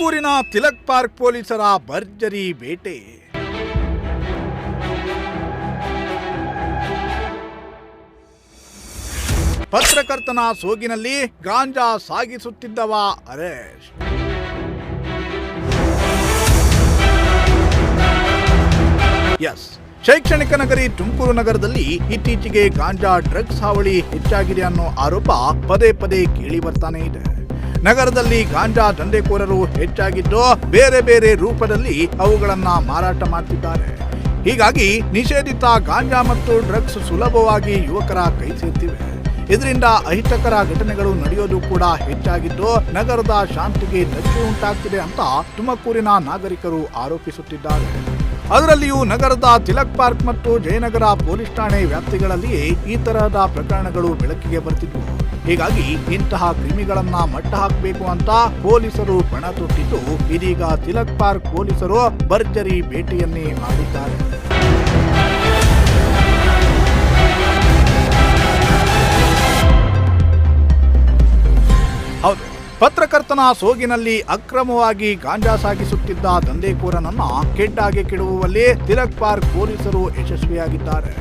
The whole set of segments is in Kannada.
ತುಮಕೂರಿನ ತಿಲಕ್ ಪಾರ್ಕ್ ಪೊಲೀಸರ ಭರ್ಜರಿ ಬೇಟೆ. ಪತ್ರಕರ್ತನ ಸೋಗಿನಲ್ಲಿ ಗಾಂಜಾ ಸಾಗಿಸುತ್ತಿದ್ದವ ಅರೇಶ್ ಎಸ್, ಶೈಕ್ಷಣಿಕ ನಗರಿ ತುಮಕೂರು ನಗರದಲ್ಲಿ ಇತ್ತೀಚೆಗೆ ಗಾಂಜಾ ಡ್ರಗ್ಸ್ ಹಾವಳಿ ಹೆಚ್ಚಾಗಿದೆ ಅನ್ನೋ ಆರೋಪ ಪದೇ ಪದೇ ಕೇಳಿ ಬರ್ತಾನೆ ಇದೆ. ನಗರದಲ್ಲಿ ಗಾಂಜಾ ದಂಧೆಕೋರರು ಹೆಚ್ಚಾಗಿದ್ದು ಬೇರೆ ಬೇರೆ ರೂಪದಲ್ಲಿ ಅವುಗಳನ್ನ ಮಾರಾಟ ಮಾಡ್ತಿದ್ದಾರೆ. ಹೀಗಾಗಿ ನಿಷೇಧಿತ ಗಾಂಜಾ ಮತ್ತು ಡ್ರಗ್ಸ್ ಸುಲಭವಾಗಿ ಯುವಕರ ಕೈ ಸೇರ್ತಿವೆ. ಇದರಿಂದ ಅಹಿತಕರ ಘಟನೆಗಳು ನಡೆಯೋದು ಕೂಡ ಹೆಚ್ಚಾಗಿದ್ದು ನಗರದ ಶಾಂತಿಗೆ ಧಕ್ಕೆ ಉಂಟಾಗ್ತಿದೆ ಅಂತ ತುಮಕೂರಿನ ನಾಗರಿಕರು ಆರೋಪಿಸುತ್ತಿದ್ದಾರೆ. ಅದರಲ್ಲಿಯೂ ನಗರದ ತಿಲಕ್ ಪಾರ್ಕ್ ಮತ್ತು ಜಯನಗರ ಪೊಲೀಸ್ ಠಾಣೆ ವ್ಯಾಪ್ತಿಗಳಲ್ಲಿಯೇ ಈ ತರಹದ ಪ್ರಕರಣಗಳು ಬೆಳಕಿಗೆ ಬರ್ತಿದ್ವು. ಹೀಗಾಗಿ ಇಂತಹ ಕ್ರಿಮಿಗಳನ್ನ ಮಟ್ಟ ಹಾಕಬೇಕು ಅಂತ ಪೊಲೀಸರು ಪಣ ತೊಟ್ಟಿದ್ದು, ಇದೀಗ ತಿಲಕ್ ಪಾರ್ಕ್ ಪೊಲೀಸರು ಭರ್ಜರಿ ಭೇಟಿಯನ್ನೇ ಮಾಡಿದ್ದಾರೆ. ಪತ್ರಕರ್ತನ ಸೋಗಿನಲ್ಲಿ ಅಕ್ರಮವಾಗಿ ಗಾಂಜಾ ಸಾಗಿಸುತ್ತಿದ್ದ ದಂಧೆಕೋರನನ್ನ ಕೆಟ್ಟಾಗಿ ಕೆಡುವಲ್ಲಿ ತಿಲಕ್ ಪಾರ್ಕ್ ಪೊಲೀಸರು ಯಶಸ್ವಿಯಾಗಿದ್ದಾರೆ.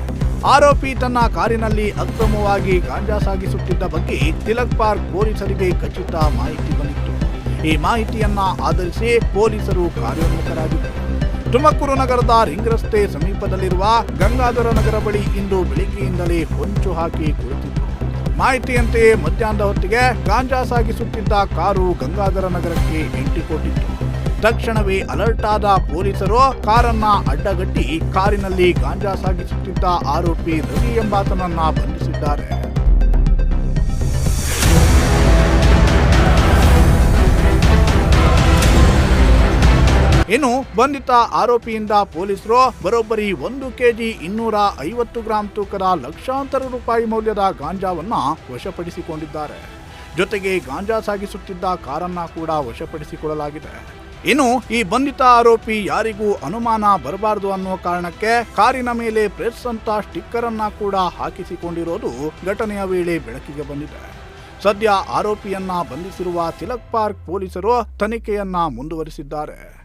ಆರೋಪಿ ತನ್ನ ಕಾರಿನಲ್ಲಿ ಅಕ್ರಮವಾಗಿ ಗಾಂಜಾ ಸಾಗಿಸುತ್ತಿದ್ದ ಬಗ್ಗೆ ತಿಲಕ್ ಪಾರ್ಕ್ ಪೊಲೀಸರಿಗೆ ಖಚಿತ ಮಾಹಿತಿ ಬಂದಿತ್ತು. ಈ ಮಾಹಿತಿಯನ್ನ ಆಧರಿಸಿ ಪೊಲೀಸರು ಕಾರ್ಯೋನ್ಮುಖರಾಗಿದ್ದರು. ತುಮಕೂರು ನಗರದ ರಿಂಗ್ ರಸ್ತೆ ಸಮೀಪದಲ್ಲಿರುವ ಗಂಗಾಧರ ನಗರ ಬಳಿ ಇಂದು ಬೆಳಿಗ್ಗೆಯಿಂದಲೇ ಹೊಂಚು ಹಾಕಿ ಕುಳಿತಿದ್ದರು. ಮಾಹಿತಿಯಂತೆಯೇ ಮಧ್ಯಾಹ್ನದ ಹೊತ್ತಿಗೆ ಗಾಂಜಾ ಸಾಗಿಸುತ್ತಿದ್ದ ಕಾರು ಗಂಗಾಧರ ನಗರಕ್ಕೆ ಎಂಟಿಕೊಂಡಿತ್ತು ತಕ್ಷಣವೇ ಅಲರ್ಟ್ ಆದ ಪೊಲೀಸರು ಕಾರನ್ನ ಅಡ್ಡಗಟ್ಟಿ ಕಾರಿನಲ್ಲಿ ಗಾಂಜಾ ಸಾಗಿಸುತ್ತಿದ್ದ ಆರೋಪಿ ರವಿ ಎಂಬಾತನನ್ನ ಬಂಧಿಸಿದ್ದಾರೆ. ಇನ್ನು ಬಂಧಿತ ಆರೋಪಿಯಿಂದ ಪೊಲೀಸರು ಬರೋಬ್ಬರಿ ಒಂದು ಕೆಜಿ ಇನ್ನೂರ ಐವತ್ತು ಗ್ರಾಂ ತೂಕದ ಲಕ್ಷಾಂತರ ರೂಪಾಯಿ ಮೌಲ್ಯದ ಗಾಂಜಾವನ್ನ ವಶಪಡಿಸಿಕೊಂಡಿದ್ದಾರೆ. ಜೊತೆಗೆ ಗಾಂಜಾ ಸಾಗಿಸುತ್ತಿದ್ದ ಕಾರನ್ನ ಕೂಡ ವಶಪಡಿಸಿಕೊಳ್ಳಲಾಗಿದೆ. ಇನ್ನು ಈ ಬಂಧಿತ ಆರೋಪಿ ಯಾರಿಗೂ ಅನುಮಾನ ಬರಬಾರದು ಅನ್ನೋ ಕಾರಣಕ್ಕೆ ಕಾರಿನ ಮೇಲೆ ಪ್ರೆಸ್ ಅಂತ ಸ್ಟಿಕ್ಕರ್ ಅನ್ನ ಕೂಡ ಹಾಕಿಸಿಕೊಂಡಿರೋದು ಘಟನೆಯ ವೇಳೆ ಬೆಳಕಿಗೆ ಬಂದಿದೆ. ಸದ್ಯ ಆರೋಪಿಯನ್ನ ಬಂಧಿಸಿರುವ ತಿಲಕ್ ಪಾರ್ಕ್ ಪೊಲೀಸರು ತನಿಖೆಯನ್ನ ಮುಂದುವರಿಸಿದ್ದಾರೆ.